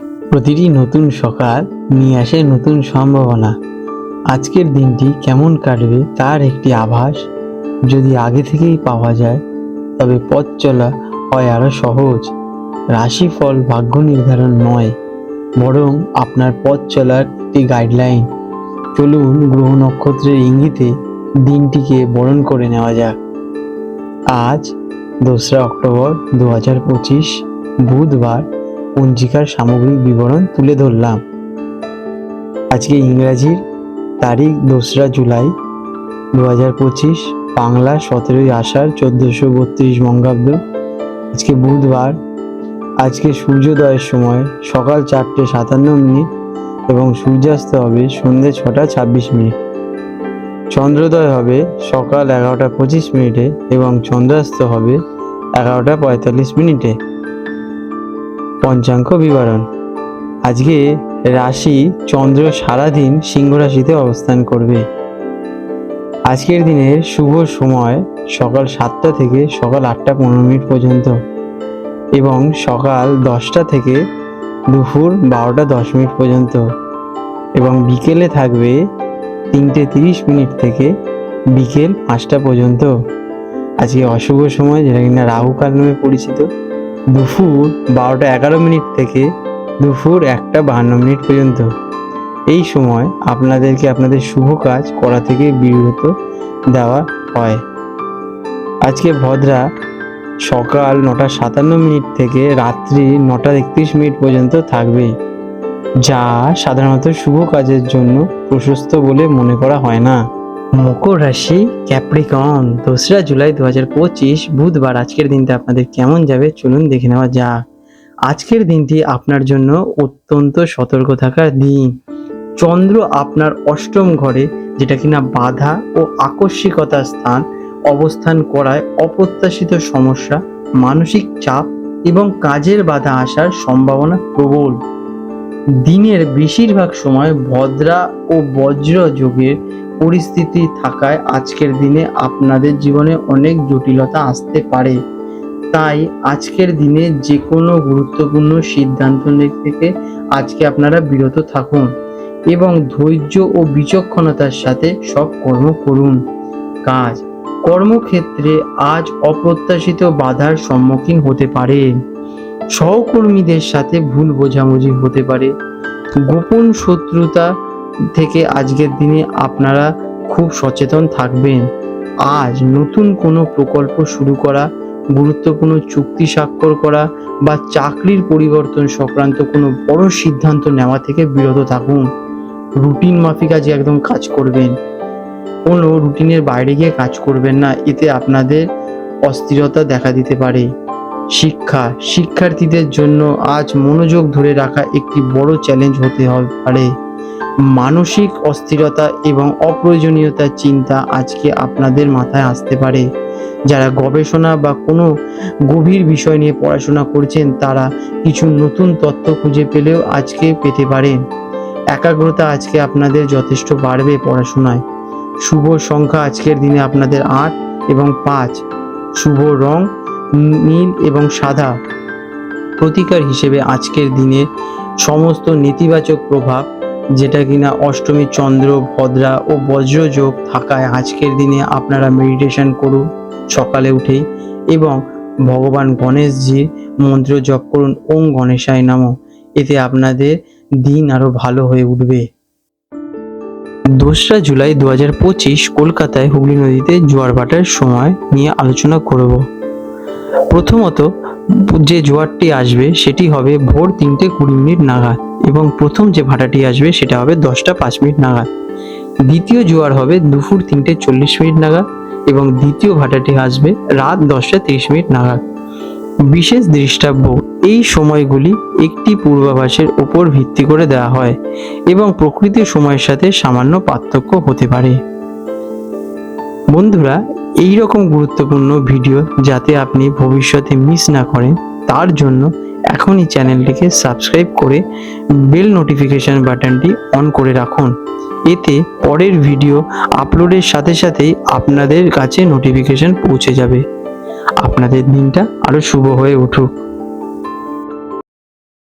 প্রতিটি নতুন সকাল নিয়ে আসে নতুন সম্ভাবনা। আজকের দিনটি কেমন কাটবে তার একটি আভাস যদি আগে থেকেই পাওয়া যায়, তবে পথ চলা হয় আরও সহজ। রাশিফল ভাগ্য নির্ধারণ নয়, বরং আপনার পথ চলার একটি গাইডলাইন চলুন গ্রহ নক্ষত্রের ইঙ্গিতে দিনটিকে বরণ করে নেওয়া যাক। আজ দোসরা অক্টোবর দু হাজার পঁচিশ, বুধবার পঞ্জিকার সামগ্রিক বিবরণ তুলে ধরলাম। আজকে ইংরাজির তারিখ দোসরা জুলাই দু হাজার পঁচিশ, বাংলা সতেরোই আষাঢ় চোদ্দোশো বত্রিশ বঙ্গাব্দ। আজকে বুধবার। আজকে সূর্যোদয়ের সময় সকাল চারটে সাতান্ন মিনিট এবং সূর্যাস্ত হবে সন্ধ্যে ছটা ছাব্বিশ মিনিট। চন্দ্রোদয় হবে সকাল এগারোটা পঁচিশ মিনিটে এবং চন্দ্রাস্ত হবে এগারোটা পঁয়তাল্লিশ মিনিটে। পঞ্চাঙ্গ বিবরণ। আজকে রাশি চন্দ্র সারাদিন সিংহ রাশিতে অবস্থান করবে। আজকের দিনের শুভ সময় সকাল সাতটা থেকে সকাল আটটা পনেরো মিনিট পর্যন্ত এবং সকাল দশটা থেকে দুপুর বারোটা দশ মিনিট পর্যন্ত এবং বিকেলে থাকবে তিনটে তিরিশ মিনিট থেকে বিকেল পাঁচটা পর্যন্ত। আজকে অশুভ সময়, যেটা কিনা রাহুকাল নামে পরিচিত। দুপুর বারোটা এগারো মিনিট থেকে দুপুর একটা বাহান্ন মিনিট পর্যন্ত। এই সময় আপনাদেরকে আপনাদের শুভ কাজ করা থেকে বিরত দেওয়া হয়। আজকে ভদ্রা সকাল নটা সাতান্ন মিনিট থেকে রাত্রি নটা একত্রিশ মিনিট পর্যন্ত থাকবে, যা সাধারণত শুভ কাজের জন্য প্রশস্ত বলে মনে করা হয় না। মকর রাশি ক্যাপ্রিকন দোসরা জুলাই দু হাজার পঁচিশ, বুধবার। আজকের দিনটা আপনাদের কেমন যাবে? চলুন দেখে নেওয়া যাক। আজকের দিনটি আপনার জন্য অত্যন্ত সতর্ক থাকার দিন। চন্দ্র আপনার অষ্টম ঘরে, যেটা কিনা বাধা ও আকস্মিকতার স্থান, অবস্থান করায় অপ্রত্যাশিত সমস্যা, মানসিক চাপ এবং কাজের বাধা আসার সম্ভাবনা প্রবল। দিনের বেশিরভাগ সময় ভদ্রা ও বজ্র যোগের পরিস্থিতি থাকায় আজকের দিনে আপনাদের জীবনে অনেক জটিলতা আসতে পারে। তাই আজকের দিনে যে কোনো গুরুত্বপূর্ণ সিদ্ধান্ত নিতে থেকে আজকে আপনারা বিরত থাকুন এবং ধৈর্য ও বিচক্ষণতার সাথে সব কর্ম করুন। কাজ, কর্মক্ষেত্রে আজ অপ্রত্যাশিত বাধার সম্মুখীন হতে পারে। সহকর্মীদের সাথে ভুল বোঝাবুঝি হতে পারে। গোপন শত্রুতা থেকে আজকের দিনে আপনারা খুব সচেতন থাকবেন। আজ নতুন কোনো প্রকল্প শুরু করা, গুরুত্বপূর্ণ চুক্তি স্বাক্ষর করা বা চাকরির পরিবর্তন সংক্রান্ত কোনো বড় সিদ্ধান্ত নেওয়া থেকে বিরত থাকুন। রুটিন মাফিক আজ একদম কাজ করবেন। কোনো রুটিনের বাইরে গিয়ে কাজ করবেন না, এতে আপনাদের অস্থিরতা দেখা দিতে পারে। শিক্ষা, শিক্ষার্থীদের জন্য আজ মনোযোগ ধরে রাখা একটি বড় চ্যালেঞ্জ হতে পারে। মানসিক অস্থিরতা এবং অপ্রয়োজনীয়তার চিন্তা আজকে আপনাদের মাথায় আসতে পারে। যারা গবেষণা বা কোনো গভীর বিষয় নিয়ে পড়াশোনা করছেন, তারা কিছু নতুন তথ্য খুঁজে পেলেও আজকে পেতে পারেন। একাগ্রতা আজকে আপনাদের যথেষ্ট বাড়বে পড়াশোনায়। শুভ সংখ্যা আজকের দিনে আপনাদের আট এবং পাঁচ। শুভ রং নীল এবং সাদা। প্রতিকার হিসেবে আজকের দিনে সমস্ত নেতিবাচক প্রভাব যেটা কিনা অষ্টমী চন্দ্র, ভদ্রা ও বজ্রযোগ থাকায় আজকের দিনে আপনারা মেডিটেশন করুন সকালে উঠেই এবং ভগবান গণেশজির মন্ত্র জপ করুন ওম গণেশায় নামো। এতে আপনাদের দিন আরও ভালো হয়ে উঠবে। দোসরা জুলাই দু হাজার পঁচিশ কলকাতায় হুগলি নদীতে জোয়ার ভাটার সময় নিয়ে আলোচনা করব। প্রথমত যে জোয়ারটি আসবে সেটি হবে ভোর তিনটে কুড়ি মিনিট নাগাদ। এবং প্রথম যে ভাটাটি আসবে সেটা হবে দশটা পাঁচ মিনিট নাগাদ। দ্বিতীয় জোয়ার হবে দুপুর তিনটে চল্লিশ মিনিট নাগাদ এবং দ্বিতীয় ভাটাটি আসবে রাত দশটা তিরিশ মিনিট নাগাদ। বিশেষ দৃষ্টাব্য, এই সময়গুলি একটি পূর্বাভাসের উপর ভিত্তি করে দেওয়া হয় এবং প্রকৃতির সময়ের সাথে সামান্য পার্থক্য হতে পারে। বন্ধুরা এই রকম গুরুত্বপূর্ণ ভিডিও যাতে আপনি ভবিষ্যতে মিস না করেন, তার জন্য এখনই চ্যানেলটিকে সাবস্ক্রাইব করে বেল নোটিফিকেশন বাটনটি অন করে রাখুন। এতে পরের ভিডিও আপলোডের সাথে সাথেই আপনাদের কাছে নোটিফিকেশন পৌঁছে যাবে। আপনাদের দিনটা আরও শুভ হয়ে উঠুক।